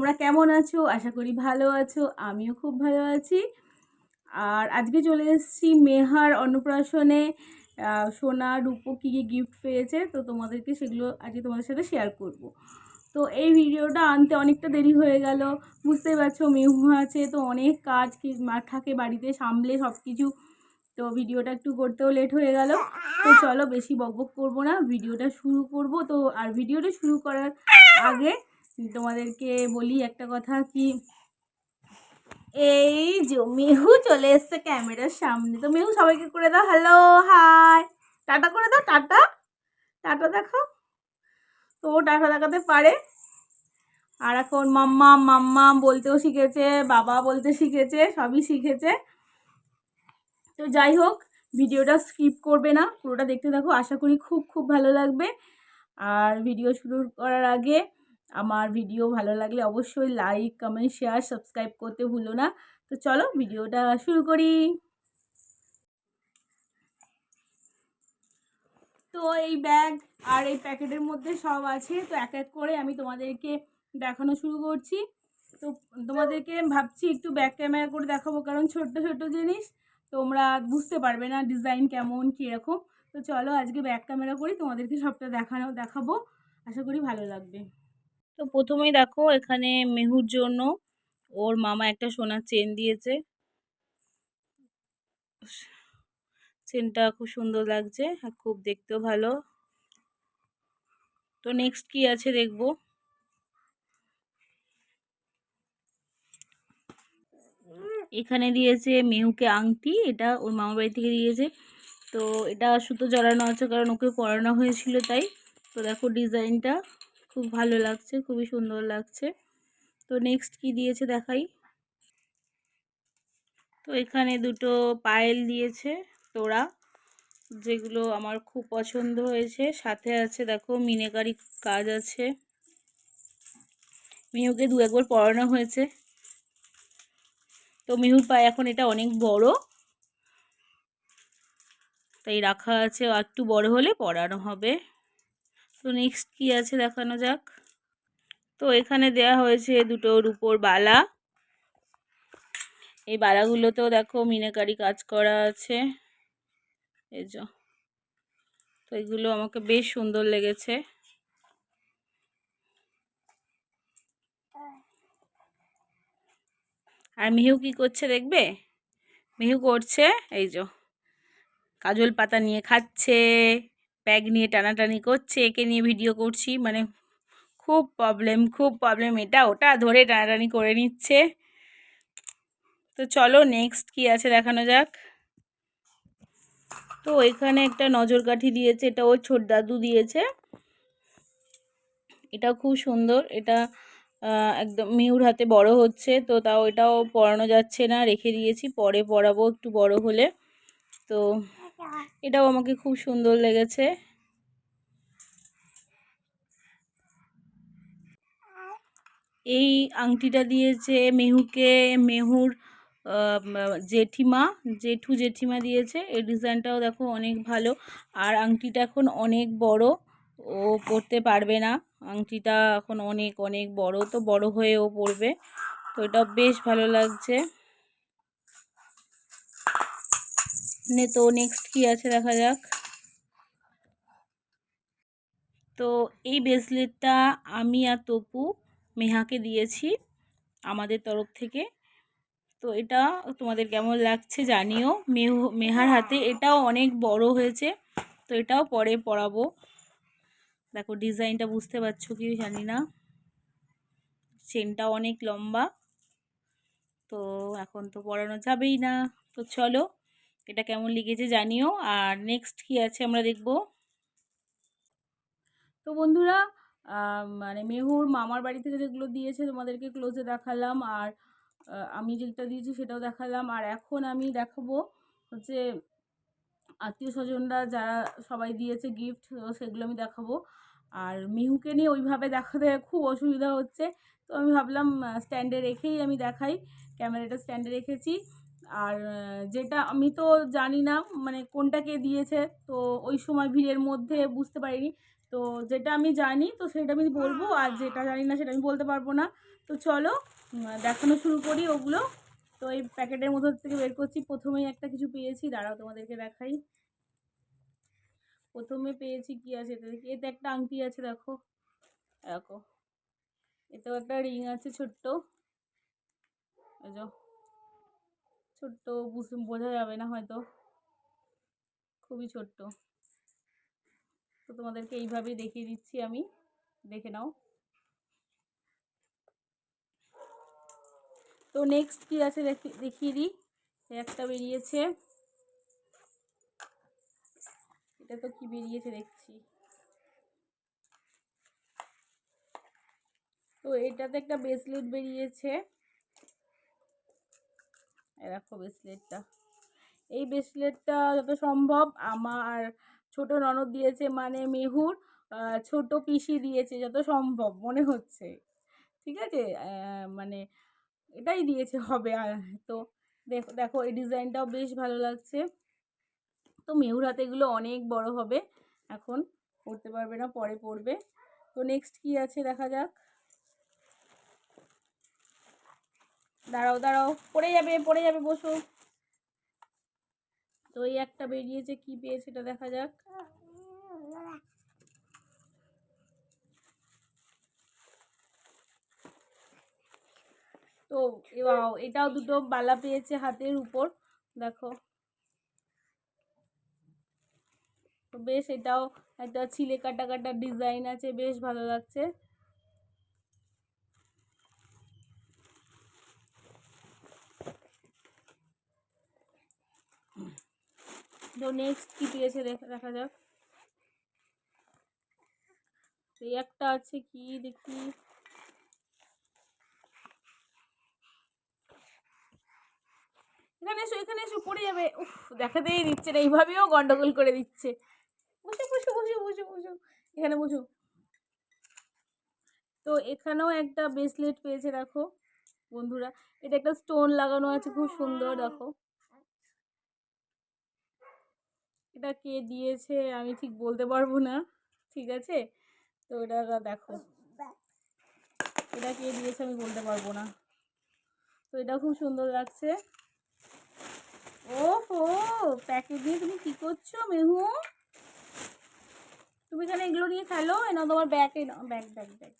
তোমরা কেমন আছো? আশা করি ভালো আছো, আমিও খুব ভালো আছি। আর আজকে চলে এসেছি মেহার অন্নপ্রাশনে। সোনা, রূপো কী কী গিফট পেয়েছে, তো তোমাদেরকে সেগুলো আজকে তোমাদের সাথে শেয়ার করব। তো এই ভিডিওটা আনতে অনেকটা দেরি হয়ে গেল, বুঝতেই পারছ মেহু আছে, তো অনেক কাজ কি- থাকে বাড়িতে সামলে সব কিছু। তো ভিডিওটা একটু করতেও লেট হয়ে গেল। তো চলো বেশি বকবক করব না, ভিডিওটা শুরু করব। তো আর ভিডিওটা শুরু করার আগে তোমাদেরকে বলি একটা কথা কি, এই যে মেহু চলে এসছে ক্যামেরার সামনে। তো মেহু, সবাইকে করে দাও। হ্যালো হাই টাটা করে দাও, টাটা। টাটা দেখো তো টাটা দেখাতে পারে। আর এখন মাম্মা মাম্মা বলতেও শিখেছে, বাবা বলতে শিখেছে, সবই শিখেছে। তো যাই হোক, ভিডিওটা স্কিপ করবে না। পুরোটা দেখতে থাকো। আশা করি খুব খুব ভালো লাগবে। আর ভিডিও শুরু করার আগে আমার ভিডিও ভালো লাগলে অবশ্যই লাইক কমেন্ট শেয়ার সাবস্ক্রাইব করতে ভুলো না। তো চলো ভিডিওটা শুরু করি। তো এই ব্যাগ আর এই প্যাকেটের মধ্যে সব আছে। তো এক এক করে আমি তোমাদেরকে দেখানো শুরু করছি। তো তোমাদেরকে ভাবছি একটু ব্যাক ক্যামেরা করে দেখাবো, কারণ ছোট্ট ছোট্ট জিনিস। তোমরা বুঝতে পারবে না ডিজাইন কেমন, কীরকম। তো চলো আজকে ব্যাক ক্যামেরা করি, তোমাদেরকে সবটা দেখানো, দেখাবো। আশা করি ভালো লাগবে। তো প্রথমেই দেখো এখানে মেহুর জন্য ওর মামা একটা সোনার চেন দিয়েছে। চেনটা খুব সুন্দর লাগছে আর খুব দেখতেও ভালো। তো নেক্সট কি আছে দেখব? এখানে দিয়েছে মেহুকে আংটি, এটা ওর মামার বাড়ি থেকে দিয়েছে। তো এটা সুতো জড়ানো আছে কারণ ওকে পরানো হয়েছিল তাই। তো দেখো ডিজাইনটা খুব ভালো লাগছে, খুবই সুন্দর লাগছে। তো নেক্সট কি দিয়েছে দেখাই? তো এখানে দুটো পায়েল দিয়েছে তোড়া, যেগুলো আমার খুব পছন্দ হয়েছে। সাথে আছে দেখো মিনেকারি কাজ আছে। মিহুকে দু একবার পড়ানো হয়েছে। তো মিহুর পায়ে এখন এটা অনেক বড়। তাই রাখা আছে একটু বড় হলে পড়ানো হবে। তো নেক্সট কি আছে দেখানো যাক? তো এখানে দেয়া হয়েছে দুটো রুপোর বালা। এই বালাগুলোতেও দেখো মিনাকারি কাজ করা আছে। এই যে। তো এগুলো আমাকে বেশ সুন্দর লেগেছে। আর মিহু কি করছে দেখবে? মিহু করছে, এই যে। কাজল পাতা নিয়ে খাচ্ছে। ব্যাগ নিয়ে টানাটানি করছে, একে নিয়ে ভিডিও করছি মানে খুব প্রবলেম খুব প্রবলেম এটা ওটা ধরে টানাটানি করে নিচ্ছে। তো চলো নেক্সট কি আছে দেখানো যাক। তো এখানে একটা নজর কাঠি দিয়েছে, এটা ওর ছোট দাদু দিয়েছে। এটা খুব সুন্দর, এটা একদম মিউর হাতে বড় হচ্ছে, তো তাও এটাও পরানো যাচ্ছে না, রেখে দিয়েছি, পরে পরাবো একটু বড় হলে। তো এটাও আমাকে খুব সুন্দর লেগেছে। এই আংটিটা দিয়েছে মেহুকে, মেহুর জেঠিমা, জেঠু জেঠিমা দিয়েছে, এই ডিজাইনটাও দেখো অনেক ভালো। আর আংটিটা এখন অনেক বড়, ও পরতে পারবে না। আংটিটা এখন অনেক অনেক বড়, তো বড় হয়ে ও পরবে। তো এটা বেশ ভালো লাগছে। নে তো নেক্সট কি আছে দেখা যাক। তো এই ব্রেসলেটটা আমি আর তপু মেহাকে দিয়েছি আমাদের তরফ থেকে। তো এটা তোমাদের কেমন লাগছে জানিও। মেহু মেহার হাতে এটাও অনেক বড় হয়েছে তো এটাও পরে পরাবো। দেখো ডিজাইনটা বুঝতে পারছ কি জানি না। চেনটা অনেক লম্বা। তো এখন তো পরানো যাবেই না। তো চলো এটা কেমন লেগেছে জানিও। আর নেক্সট কি আছে আমরা দেখব। তো বন্ধুরা মানে মেহুর মামার বাড়ি থেকে যেগুলো দিয়েছে তোমাদেরকে ক্লোজে দেখালাম। আর আমি যেটা দিয়েছি সেটাও দেখালাম। আর এখন আমি দেখাবো হচ্ছে আত্মীয় স্বজনরা যারা সবাই দিয়েছে গিফট সেগুলো আমি দেখাবো। আর মিহুকে নিয়ে ওইভাবে দেখাতে খুব অসুবিধা হচ্ছে। তো আমি ভাবলাম স্ট্যান্ডে রেখেই আমি দেখাই। ক্যামেরাটা স্ট্যান্ডে রেখেছি। আর যেটা আমি তো জানি না মানে কোনটা কে দিয়েছে, তো ওই সময় ভিড়ের মধ্যে বুঝতে পারিনি। তো যেটা আমি জানি, তো সেটা আমি বলব, আর যেটা জানি না সেটা আমি বলতে পারব না। তো চলো দেখানো শুরু করি ওগুলো। তো এই প্যাকেটের মধ্যে থেকে বের করছি। প্রথমেই একটা কিছু পেয়েছি, দাঁড়াও তোমাদেরকে দেখাই। প্রথমে পেয়েছি কি আছে এটা এতে একটা আংটি আছে, দেখো। দেখো। এতেও একটা রিং আছে ছোট্ট। ছোট্ট, বুঝ- যাবে না হয়তো। খুবই ছোট্ট। তো তোমাদেরকে এইভাবেই দেখিয়ে দিচ্ছি আমি। দেখে নাও। তো নেক্সট কি আছে দেখি- দেখিয়ে দিই। একটা বেরিয়েছে। এটা তো কি বেরিয়েছে দেখছি। তো এটাতে একটা ব্রেসলেট বেরিয়েছে। দেখো ব্রেসলেটটা এই ব্রেসলেটটা যত সম্ভব আমার ছোট ননদ দিয়েছে মানে মেহুর ছোট পিসি দিয়েছে যত সম্ভব, মনে হচ্ছে। ঠিক আছে? মানে এটাই দিয়েছে হবে আর। তো দেখো দেখো, এই ডিজাইনটাও বেশ ভালো লাগছে। তো মেহুর হাতে এগুলো অনেক বড় হবে। এখন পড়তে পারবে না, পরে পড়বে। তো নেক্সট কি আছে দেখা যাক? দাঁড়াও দাঁড়াও, পড়ে যাবে পড়ে যাবে, বসো। তো এই একটা বেরিয়েছে, কি পেয়েছে এটা দেখা যাক। তো এটাও দুটো বালা পেয়েছে হাতের উপর, দেখো। বেশ, এটাও একটা ছিলে কাটা কাটা ডিজাইন আছে, বেশ ভালো লাগছে। নেক্সট কি পেয়েছে দেখা দেখা যাক। এই একটা আছে কি, দেখি। এখানে এসো এখানে এসো, পড়ে যাবে। উফ, দেখাতেই দিচ্ছে না, এইভাবেও গন্ডগোল করে দিচ্ছে। বসো বসো বসো বসো বসো। এখানে বসো। তো এখানেও একটা ব্রেসলেট পেয়েছে, দেখো, বন্ধুরা। এটা একটা স্টোন লাগানো আছে, খুব সুন্দর, দেখো। এটা কে দিয়েছে আমি ঠিক বলতে পারব না, ঠিক আছে? তো এটা দেখো। এটা কে দিয়েছে আমি বলতে পারব না। তো এটা খুব সুন্দর লাগছে। ও হো প্যাকেট দিয়ে তুমি কি করছ মেহু? তুমি এখানে এগুলো নিয়ে খেলো? এনাও তোমার ব্যাগ ব্যাগ ব্যাগ ব্যাগ।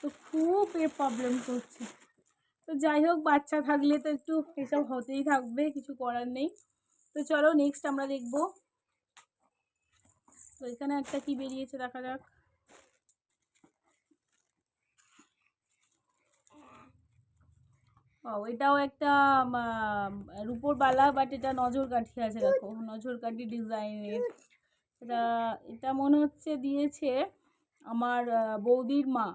তো খুব এ প্রবলেম করছে। তো যাই হোক, বাচ্চা থাকলে তো একটু এসব হতেই থাকবে, কিছু করার নেই। তো চলো নেক্সট আমরা দেখব। তো এখানে একটা কি বেরিয়েছে, দেখা যাক। ও এটাও একটা রূপোর বালা বাট এটা নজর কাঠি আছে, দেখো। নজর কাঠি ডিজাইনের। এটা এটা মনে হচ্ছে দিয়েছে আমার বৌদির মা,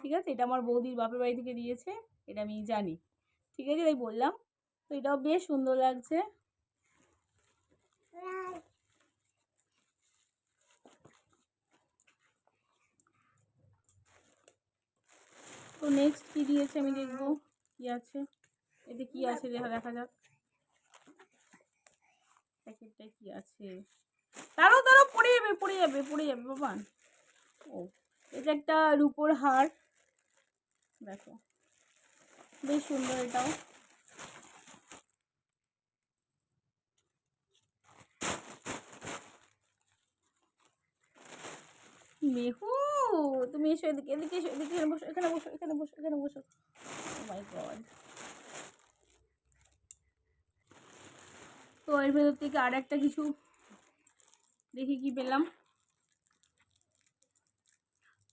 ঠিক আছে? এটা আমার বৌদির বাপের বাড়ি থেকে দিয়েছে, এটা আমি জানি, ঠিক আছে? তাই বললাম। তো এটাও বেশ সুন্দর লাগছে। তো নেক্সট কি দিয়েছে আমি দেখব কি আছে। এতে কি আছে দেখা দেখা যাক। প্যাকেটটা কি আছে? তারও তারও পড়ে যাবে পড়ে যাবে পড়ে যাবে, বাবা। ও, এটা একটা রূপোর হার। দেখো। বেশ সুন্দর এটাও। মেহু, তুমি এসো এদিকে এদিকে এসো, এদিকে এখানে বসো এখানে বসো এখানে বসো এখানে বসো। মাই গড তো এর ভেতর থেকে আর একটা কিছু দেখি কি পেলাম?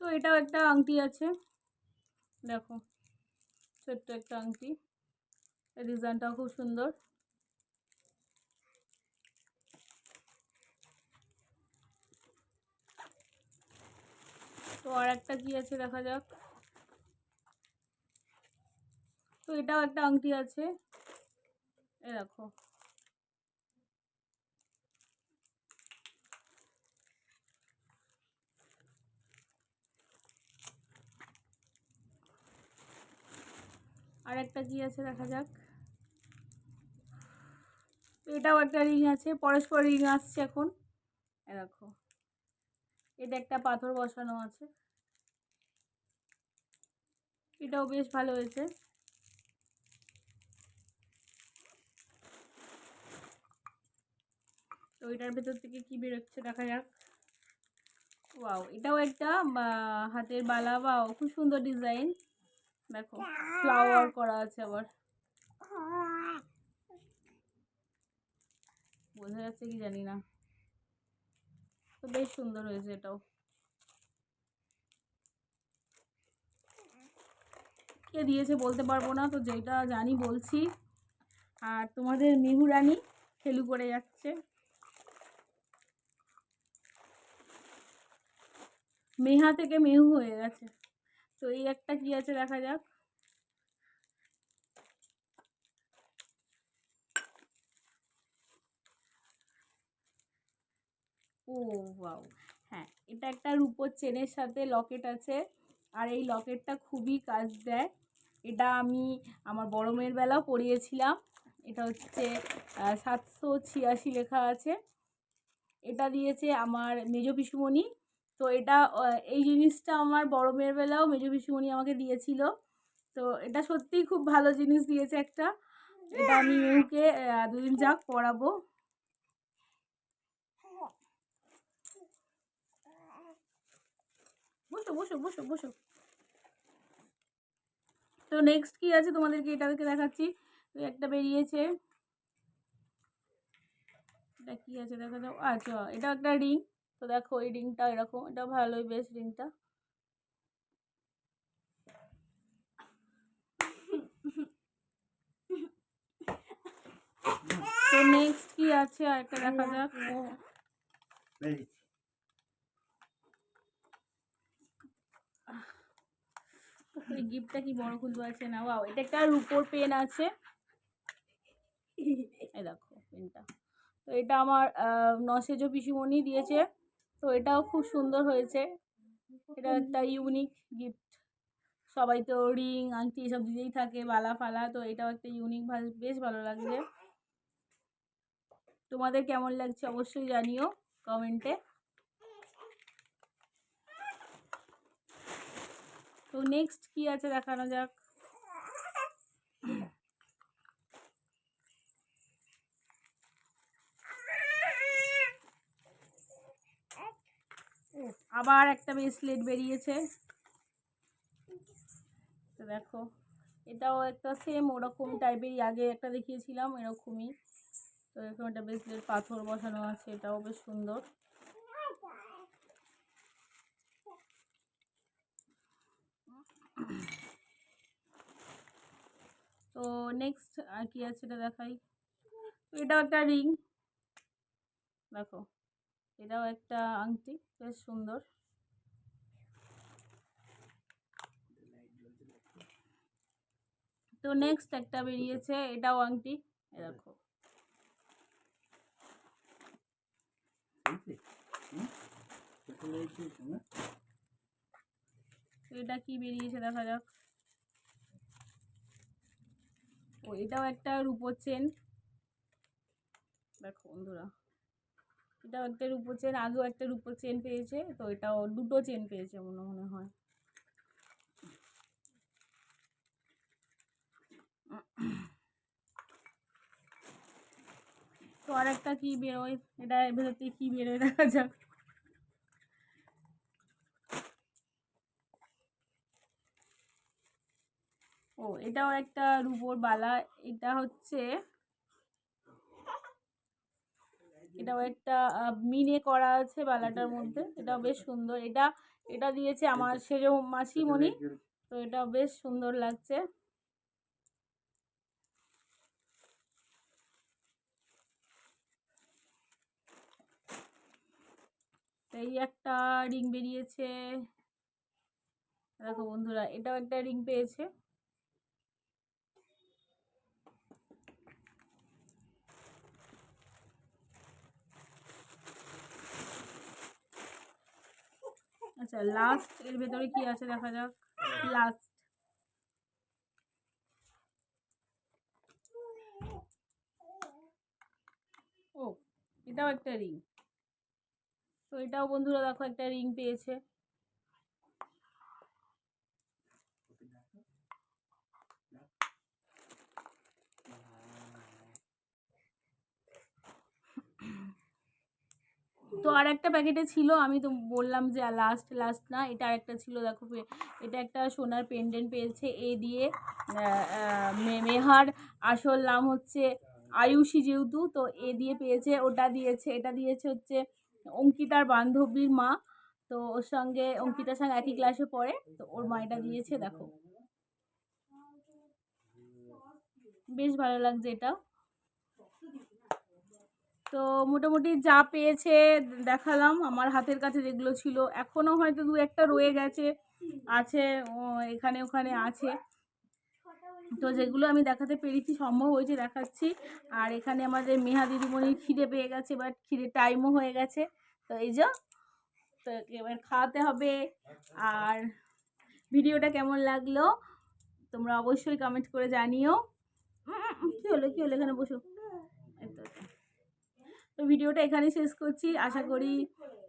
তো এটাও একটা আংটি আছে। দেখো, ছোট্ট একটা আংটি। এই ডিজাইনটাও খুব সুন্দর। তো আর একটা কি আছে, দেখা যাক। তো এটাও একটা আংটি আছে। এ দেখো। আর একটা কি আছে, দেখা যাক। এটাও একটা রিং আছে পরস্পর রিং আসছে এখন। এ দেখো। এটা একটা পাথর বসানো আছে। এটাও বেশ ভালো হয়েছে। তো এটার ভেতর থেকে কি বেরোচ্ছে দেখা যাক। ওয়াও, এটাও একটা হাতের বালা বা খুব সুন্দর ডিজাইন। দেখো, ফ্লাওয়ার করা আছে আবার। বোঝা যাচ্ছে কি জানি না। তো বেশ সুন্দর হয়েছে এটাও। কে দিয়েছে বলতে পারব না, তো যেটা জানি বলছি। আর তোমাদের মিহু রানী খেলু করে যাচ্ছে। মেহা থেকে মেহু হয়ে গেছে। তো এই একটা কি আছে দেখা যাক। ওয়াও। হ্যাঁ এটা একটা রূপোর চেনের সাথে লকেট আছে আর এই লকেটটা খুবই কাজ দেয়। এটা আমি আমার বড় মেয়ের বেলাও পরিয়েছিলাম এটা হচ্ছে সাতশো ছিয়াশি লেখা আছে। এটা দিয়েছে আমার মেজ পিসুমণি। তো এটা এই জিনিসটা আমার বড় মেয়ের বেলাও মেজ পিসুমণি আমাকে দিয়েছিল। তো এটা সত্যিই খুব ভালো জিনিস দিয়েছে একটা। এটা আমি আহ, দুদিন যাক পরাবো বসো বসো বসো বসো। তো নেক্সট কি আছে তোমাদেরকে? এটাকে দেখাচ্ছি। একটা বেরিয়েছে। এটা কি আছে? দেখা যাও আচ্ছা এটা একটা রিং তো দেখো, এই রিংটা এরকম। এটা ভালোই বেশ রিংটা তো নেক্সট কি আছে? আর একটা দেখা যাক ও বেরিয়েছি এই গিফটটা কি বড় খুলতে পারছে না ওয়াও এটা একটা রুপোর পেন আছে। এই দেখো পেনটা তো এটা আমার নসেজো পিসিমণি দিয়েছে। তো এটাও খুব সুন্দর হয়েছে। এটা একটা ইউনিক গিফট সবাই তো রিং আংটি এসব দিতেই থাকে, বালা ফালা। তো এটাও একটা ইউনিক বেশ ভালো লাগছে। তোমাদের কেমন লাগছে অবশ্যই জানিও কমেন্টে। তো নেক্সট কি আছে দেখানো যাক? আবার একটা ব্রেসলেট বেরিয়েছে। তো দেখো, এটাও একটা সেম ওরকম টাইপেরই আগে একটা দেখিয়েছিলাম, এরকমই। তো এরকম একটা ব্রেসলেট পাথর বসানো আছে, এটাও বেশ সুন্দর তো নেক্সট আর কি আছে এটা দেখাই? এটাও একটা রিং দেখো, এটাও একটা আংটি, বেশ সুন্দর। তো নেক্সট একটা বেরিয়েছে, এটাও আংটি দেখো। এটা কি বেরিয়েছে, দেখা যাক। ও এটাও একটা রূপোর চেন দেখো বন্ধুরা, এটাও একটা রূপোর চেন আগেও একটা রূপোর চেন পেয়েছে, তো এটাও দুটো চেন পেয়েছে মনে মনে হয়। তো আর একটা কি বেরোয়? এটা ভেতর থেকে কি বেরোয়? দেখা যাক ও এটাও একটা রূপোর বালা, এটা হচ্ছে এটাও একটা মিনে করা আছে বালাটার মধ্যে, এটাও বেশ সুন্দর, এটা এটা দিয়েছে আমার সেজো মাসিমণি, তো এটা বেশ সুন্দর লাগছে। এই একটা রিং বেরিয়েছে। দেখো বন্ধুরা, এটাও একটা রিং পেয়েছে। আচ্ছা লাস্ট এর ভেতরে কি আছে দেখা যাক? লাস্ট ও, এটাও একটা রিং তো এটাও বন্ধুরা দেখো একটা রিং পেয়েছে। তো আর একটা প্যাকেটে ছিল, আমি তো বললাম যে লাস্ট লাস্ট না। এটা আরেকটা ছিল, দেখো এটা একটা সোনার পেন্ডেন্ট পেয়েছে, এ দিয়ে মেহার, আসল নাম হচ্ছে আয়ুষী যেহেতু, তো এ দিয়ে পেয়েছে, ওটা দিয়েছে, এটা দিয়েছে হচ্ছে অঙ্কিতার বান্ধবীর মা, তো ওর সঙ্গে, অঙ্কিতার সঙ্গে একই ক্লাসে পড়ে, তো ওর মা এটা দিয়েছে, দেখো। বেশ ভালো লাগছে এটা তো মোটামুটি যা পেয়েছে দেখালাম। আমার হাতের কাছে যেগুলো ছিল এখনও হয়তো দু একটা রয়ে গেছে, আছে এখানে ওখানে আছে। তো যেগুলো আমি দেখাতে পেরেছি, সম্ভব হয়েছে দেখাচ্ছি। আর এখানে আমাদের মেহা দিদিমণির খিদে পেয়ে গেছে বাট খিদে টাইমও হয়ে গেছে। তো এই যে, তো এবার খাওয়াতে হবে। আর ভিডিওটা কেমন লাগল, তোমরা অবশ্যই কমেন্ট করে জানিও। কী হলো কী হলো, এখানে বসো। তো ভিডিওটা এখানেই শেষ করছি। আশা করি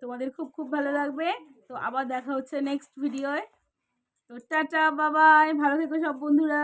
তোমাদের খুব খুব ভালো লাগবে। তো আবার দেখা হচ্ছে নেক্সট ভিডিওয় তো টাটা বাবাই ভালো থেকো সব বন্ধুরা।